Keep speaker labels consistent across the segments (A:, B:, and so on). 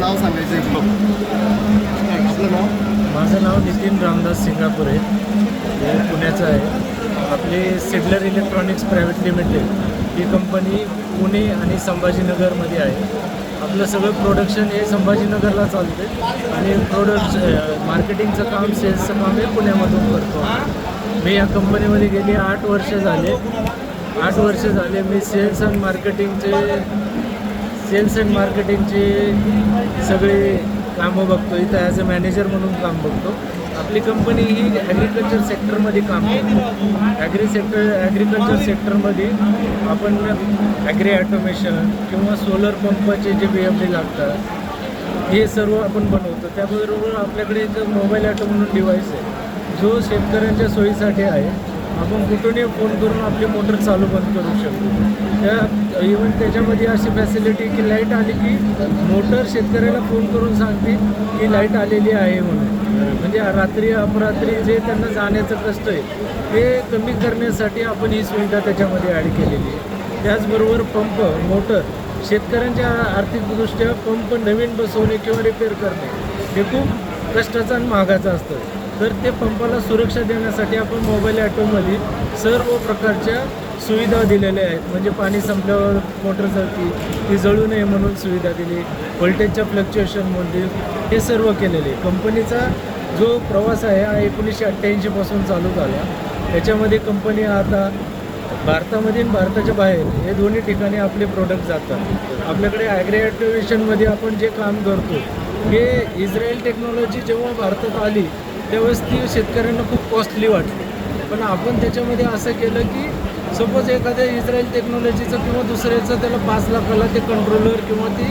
A: नाव सांगायचं आहे आपलं नाव?
B: माझं नाव नितीन रामदास सिंगापुरे हे पुण्याचं आहे. आपली सिडलर इलेक्ट्रॉनिक्स प्रायव्हेट लिमिटेड ही कंपनी पुणे आणि संभाजीनगरमध्ये आहे. आपलं सगळं प्रोडक्शन हे संभाजीनगरला चालते आणि प्रोडक्ट मार्केटिंगचं काम सेल्सचं काम हे पुण्यामधून करतो मी या कंपनीमध्ये गेली आठ वर्ष झाले. आठ वर्ष झाले मी सेल्स अँड मार्केटिंगचे सेल्स अँड मार्केटिंगचे सगळे कामं बघतो. इथं ॲज अ मॅनेजर म्हणून काम बघतो. आपली कंपनी ही ॲग्रिकल्चर सेक्टरमध्ये काम करतो. ॲग्री सेक्टर ॲग्रिकल्चर सेक्टरमध्ये आपण ॲग्री ॲटोमेशन किंवा सोलर पंपाचे जे बी एम लागतात हे सर्व आपण बनवतो. त्याबरोबर आपल्याकडे एक मोबाईल ॲटो म्हणून डिव्हाइस आहे. जो शेतकऱ्यांच्या सोयीसाठी आहे. आपण कुठूनही फोन करून आपली मोटर चालू बंद करू शकतो. त्या इवन त्याच्यामध्ये अशी फॅसिलिटी की लाइट आली की मोटर शेतकऱ्याला फोन करून सांगते की लाइट आलेली आहे म्हणून. म्हणजे रात्री अपरात्री जे त्यांना जाण्याचं कष्ट आहे ते कमी करण्यासाठी आपण ही सुविधा त्याच्यामध्ये ॲड केलेली आहे. त्याचबरोबर पंप मोटर शेतकऱ्यांच्या आर्थिकदृष्ट्या पंप नवीन बसवणे किंवा रिपेअर करणे हे खूप कष्टाचं आणि महागाचं असतं. तर ते पंपाला सुरक्षा देण्यासाठी आपण मोबाईल ॲटोमध्ये सर्व प्रकारच्या सुविधा दिलेल्या आहेत. म्हणजे पाणी संपल्यावर मोटरसारखी ती जळू नये म्हणून सुविधा दिली व्होल्टेजच्या फ्लक्च्युएशनमध्ये हे सर्व केलेले. कंपनीचा जो प्रवास आहे हा एकोणीसशे अठ्ठ्याऐंशीपासून चालू झाला. त्याच्यामध्ये कंपनी आता भारतामध्ये आणि भारताच्या बाहेर हे दोन्ही ठिकाणी आपले प्रोडक्ट जातात. आपल्याकडे ॲग्रिॲटिव्हेशनमध्ये आपण जे काम करतो हे इस्रायल टेक्नॉलॉजी जेव्हा भारतात आली त्यावेळेस ती शेतकऱ्यांना खूप कॉस्टली वाटली. पण आपण त्याच्यामध्ये असं केलं की सपोज एखाद्या इस्रायल टेक्नॉलॉजीचं किंवा दुसऱ्याचं त्याला पाच लाखाला ते कंट्रोलर किंवा ती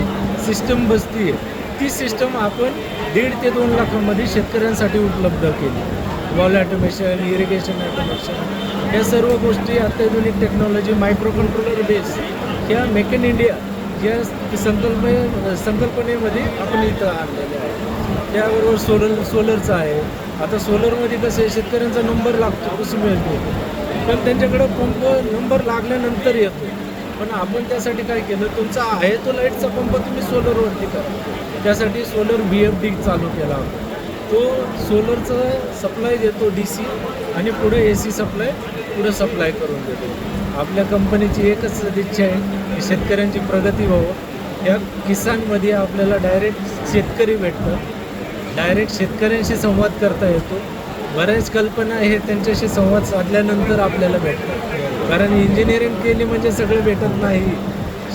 B: सिस्टम बसती आहे ती सिस्टम आपण दीड ते दोन लाखामध्ये शेतकऱ्यांसाठी उपलब्ध केली. वॉल ॲटोमेशन इरिगेशन ॲटोमेशन या सर्व गोष्टी अत्याधुनिक टेक्नॉलॉजी मायक्रो कंट्रोलर बेस ह्या मेक इन इंडिया या संकल्पने संकल्पनेमध्ये आपण इथं आणलेल्या आहे. त्याबरोबर सोलर सोलरचं आहे. आता सोलरमध्ये कसं आहे शेतकऱ्यांचा नंबर लागतो कसं मिळतो. पण त्यांच्याकडं पंप नंबर लागल्यानंतर येतो. पण आपण त्यासाठी काय केलं तुमचा आहे तो लाईटचा पंप तुम्ही सोलरवरती करा. त्यासाठी सोलर बी एफ डी चालू केला होता. तो सोलरचं सप्लाय देतो डी सी आणि पुढे ए सी सप्लाय पुढे सप्लाय करून देतो. आपल्या कंपनीची एकच सदिच्छा आहे की शेतकऱ्यांची प्रगती व्हावं. या किसानमध्ये आपल्याला डायरेक्ट शेतकरी भेटतात. डायरेक्ट शेतकऱ्यांशी संवाद करता येतो. बऱ्याच कल्पना हे त्यांच्याशी संवाद साधल्यानंतर आपल्याला भेटतात. कारण इंजिनिअरिंग केली म्हणजे सगळं भेटत नाही.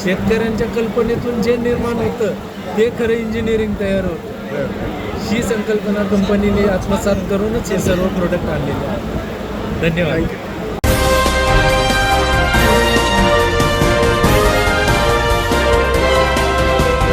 B: शेतकऱ्यांच्या कल्पनेतून जे निर्माण होतं ते खरं इंजिनिअरिंग तयार होतं. ही संकल्पना कंपनीने आत्मसात करूनच हे सर्व प्रोडक्ट आणलेले आहेत. धन्यवाद.